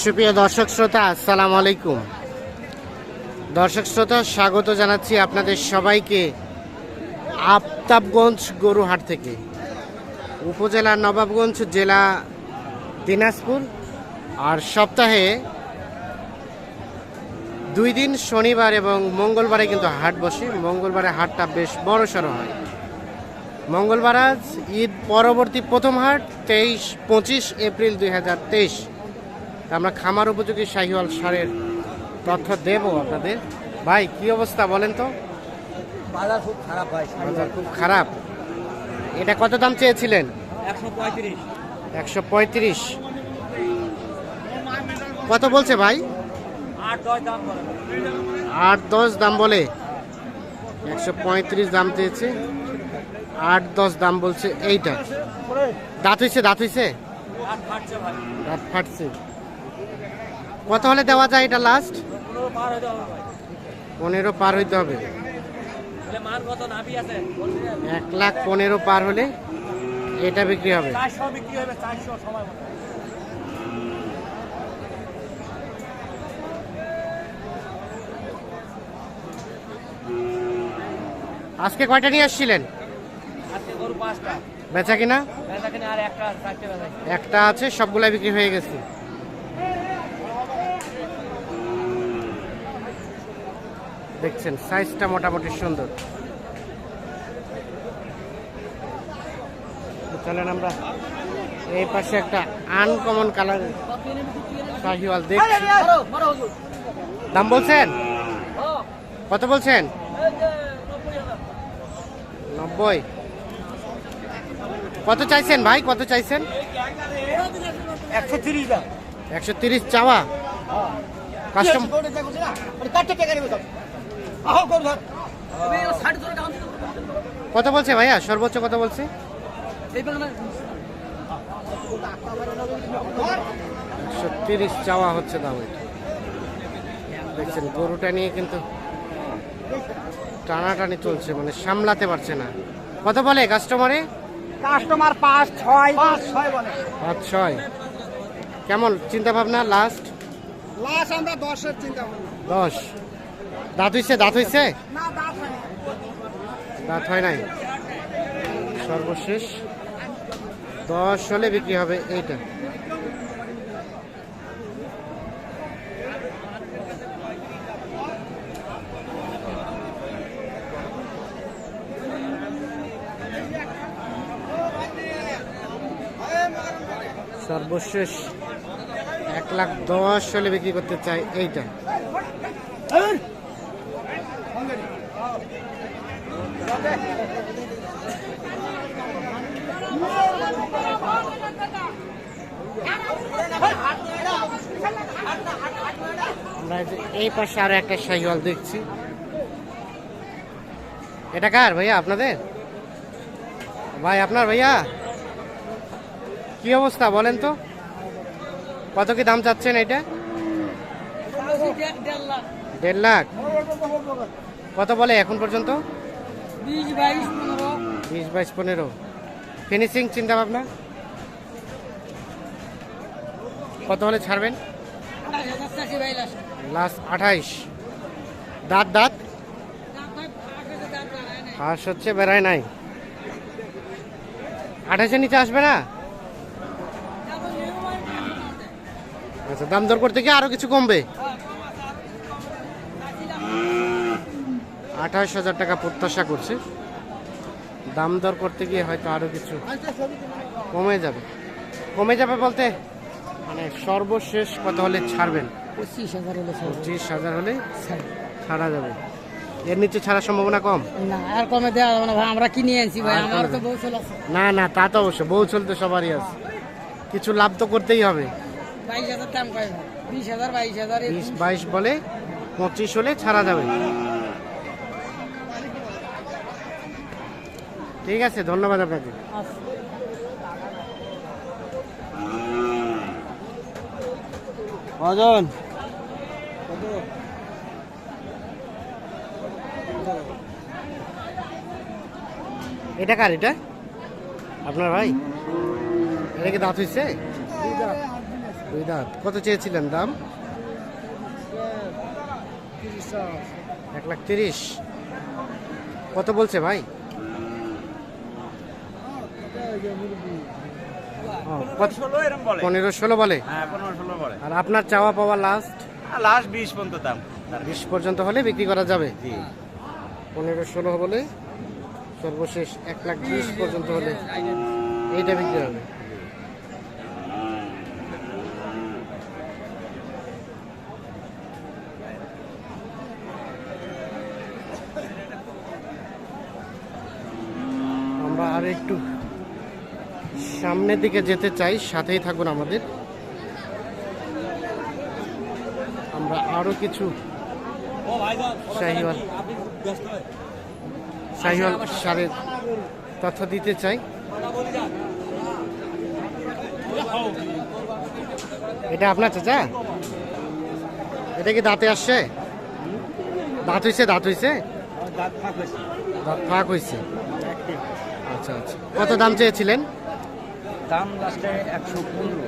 সুপ্রিয় দর্শক শ্রোতা, আসসালামু আলাইকুম। দর্শক শ্রোতা, স্বাগত জানাচ্ছি আপনাদের সবাইকে আফতাবগঞ্জ গরুহাট থেকে। উপজেলা নবাবগঞ্জ জেলা দিনাজপুর। আর সপ্তাহে দুই দিন শনিবার এবং মঙ্গলবারে কিন্তু হাট বসে। মঙ্গলবারে হাটটা বেশ বড় সড়ো হয়। মঙ্গলবার আজ ঈদ পরবর্তী প্রথম হাট তেইশ পঁচিশ এপ্রিল দুই হাজার তেইশ। আমরা খামার উপযোগী শাহিওয়াল সারের তথ্য দেব আপনাদের। ভাই কি অবস্থা বলেন তো? বাজার খুব খারাপ ভাই বাজার খুব খারাপ। এটা কত দাম চেয়েছিলেন? একশো পঁয়ত্রিশ। কত বলছে ভাই? আট দশ দাম বলে। আট দশ দাম বলে। একশো পঁয়ত্রিশ দাম চেয়েছে। আট, দশ দাম বলছে এইটা। দাঁত হইছে, দাঁত ভাই দাঁত ফাটছে। কত হলে দেওয়া যায় এটা লাস্ট পনেরো পার হইতে হবে। এক লাখ পনেরো পার হলে এটা বিক্রি হবে। আজকে কয়টা নিয়ে আসছিলেন? বেচা কিনা? একটা আছে সবগুলাই বিক্রি হয়ে গেছে। দেখছেন সাইজটা মোটামুটি সুন্দর। চলেন আমরা এই পাশে একটা আনকমন কালার শাহিওয়াল দেখছি। দাম বলছেন? কত বলছেন? নব্বই। কত চাইছেন ভাই? কত চাইছেন? একশো তিরিশ একশো তিরিশ চাওয়া? কাস্টম কত বলছে ভাইয়া? সর্বোচ্চ কত বলছে? একশো তিরিশ চাওয়া হচ্ছে দাম দেখছেন গরুটা নিয়ে কিন্তু টানাটানি চলছে মানে সামলাতে পারছে না। কত বলে কাস্টমারে কাস্টমার পাঁচ ছয় পাঁচ ছয় বলে। পাঁচ ছয়। কেমন চিন্তা ভাবনা লাস্ট লাস্ট আমরা দশের চিন্তা ভাবনা দশ। দাঁত হইছে? দাঁত হইছে? না দাঁত হয় না। দাঁত হয় নাই। সর্বশেষ। দশ হলে বিক্রি হবে এইটা। সর্বশেষ এক লাখ দশ হলে বিক্রি করতে চাই এইটা। এই পাশে আরও একটা শাহিওয়াল দেখছি। এটা কার ভাইয়া আপনাদের? ভাই আপনার ভাইয়া? কি অবস্থা বলেন তো? কত কি দাম চাচ্ছেন এটা দেড় লাখ। কত বলে এখন পর্যন্ত? বিশ, বাইশ, পনেরো। ফিনিশিং চিন্তা ভাবনা কত হলে ছাড়বেন? লাস্ট আঠাইশ। দাঁত দাঁত? হাঁস হচ্ছে, বেড়ায় নাই। আঠাশের নিচে আসবে না? আচ্ছা দাম দর করতে গিয়ে আরও কিছু কমবে? আঠাশ হাজার টাকা প্রত্যাশা করছে। দাম দর করতে গিয়ে হয়তো আরও কিছু কমে যাবে। কমে যাবে বলতে মানে সর্বশেষ কত হলে ছাড়বেন। পঁচিশ হাজার হলে পঁচিশ হাজার হলে ছাড়া। যাবে। এর নিচে ছাড়ার সম্ভাবনা কম? না আর কমে দেওয়া যাবে না ভাই আমরা কিনে আনছি ভাই আর আমার তো বউ চলে না না তা তো অবশ্যই বউ চলতে সবারই আছে। কিছু লাভ তো করতেই হবে। বাইশ হাজার দাম কয় বিশ হাজার বাইশ হাজার বিশ বাইশ বলে পঁচিশ হলে ছাড়া যাবে। ঠিক আছে ধন্যবাদ আপনাকে। আচ্ছা। এটা কার এটা? আপনার ভাই? এটা কি দাঁত হয়েছে দুই দাঁত। কত চেয়েছিলেন দাম? এক লাখ তিরিশ। কত বলছে ভাই? হ্যাঁ পনেরো ষোলো বলে। আর আপনার চাওয়া পাওয়া লাস্ট লাস্ট বিশ পর্যন্ত দাম। বিশ পর্যন্ত হলে বিক্রি করা যাবে? পনেরো ষোলো বলে সর্বশেষ এক লাখ বিশ পর্যন্ত হলে এইটা বিক্রি হবে। আমরা আর একটু সামনের দিকে যেতে চাই সাথেই থাকুন আমাদের। আমরা আরও কিছু শাহিওয়াল শাহিওয়াল সারের তথ্য দিতে চাই। এটা আপনার চাচা? এটা কি দাঁতে আসছে? দাঁত হইছে দাঁত হইছে? দাঁত ফাঁক হইছে। আচ্ছা আচ্ছা। কত দাম চেয়েছিলেন? দাম লাস্টে একশো পনেরো।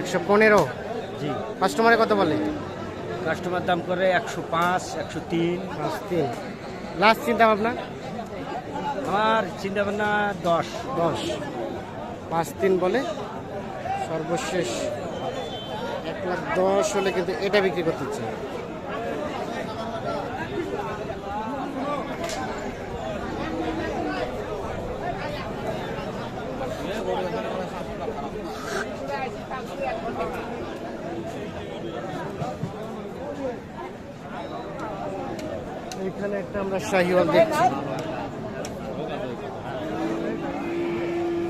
একশো পনেরো? জি। কাস্টমারে কত বলে? কাস্টমার দাম করে একশো পাঁচ একশো তিন। পাঁচ তিন। লাস্ট চিন্তা ভাবনা আমার চিন্তা ভাবনা দশ। দশ। পাঁচ তিন বলে? সর্বশেষ এক লাখ দশ হলে কিন্তু এটা বিক্রি করতে ইচ্ছে এখানে একটা আমরা শাহিওয়াল দেখছি।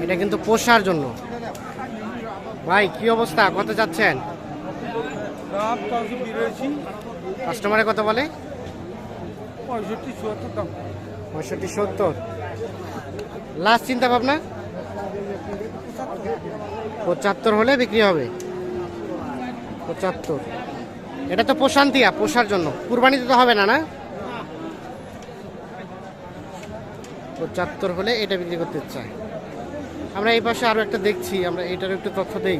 এটা কিন্তু পোষার জন্য। ভাই, কি অবস্থা? কত যাচ্ছেন? কাস্টমারে কত বলে? পঁয়ষট্টি, সত্তর। লাস্ট চিন্তা ভাবনা পঁচাত্তর হলে বিক্রি হবে। পঁচাত্তর। এটা তো প্রশান্তিয়া, পোষার জন্য। কুরবানিতে তো হবে না না? পঁচাত্তর হলে এটা বিক্রি করতে চাই আমরা এই পাশে আরও একটা দেখছি, আমরা এটার একটু তথ্য দেই।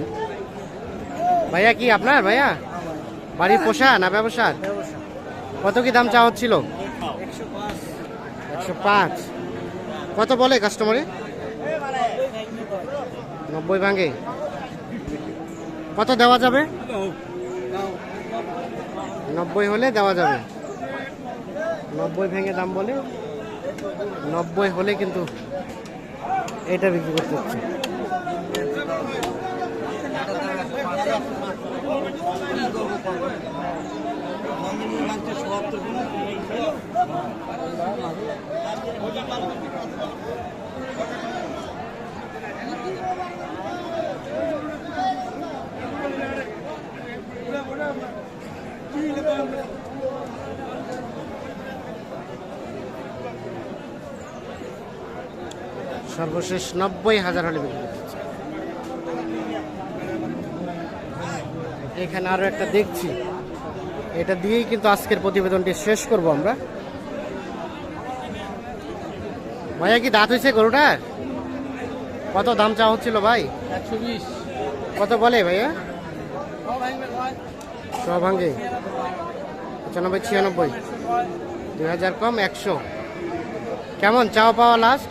ভাইয়া, কি আপনার ভাইয়া? বাড়ির পোষা না ব্যবসার কত কি দাম চাওয়া হচ্ছিল? একশো পাঁচ। কত বলে কাস্টমারে নব্বই ভাঙে। কত দেওয়া যাবে? নব্বই হলে দেওয়া যাবে। নব্বই ভেঙে দাম বলে নব্বই হলে কিন্তু এটা বিক্রি করতে হচ্ছে। সর্বশেষ নব্বই হাজার হলে বিক্রি এখানে আরও একটা দেখছি। এটা দিয়েই কিন্তু আজকের প্রতিবেদনটি শেষ করব আমরা। ভাইয়া কি দাঁত হয়েছে গরুটার? কত দাম চাওয়া হচ্ছিল ভাই? কত বলে ভাইয়া? ছ ভাঙ্গে পঁচানব্বই ছিয়ানব্বই। দুই হাজার কম একশো। কেমন চাওয়া পাওয়া লাস্ট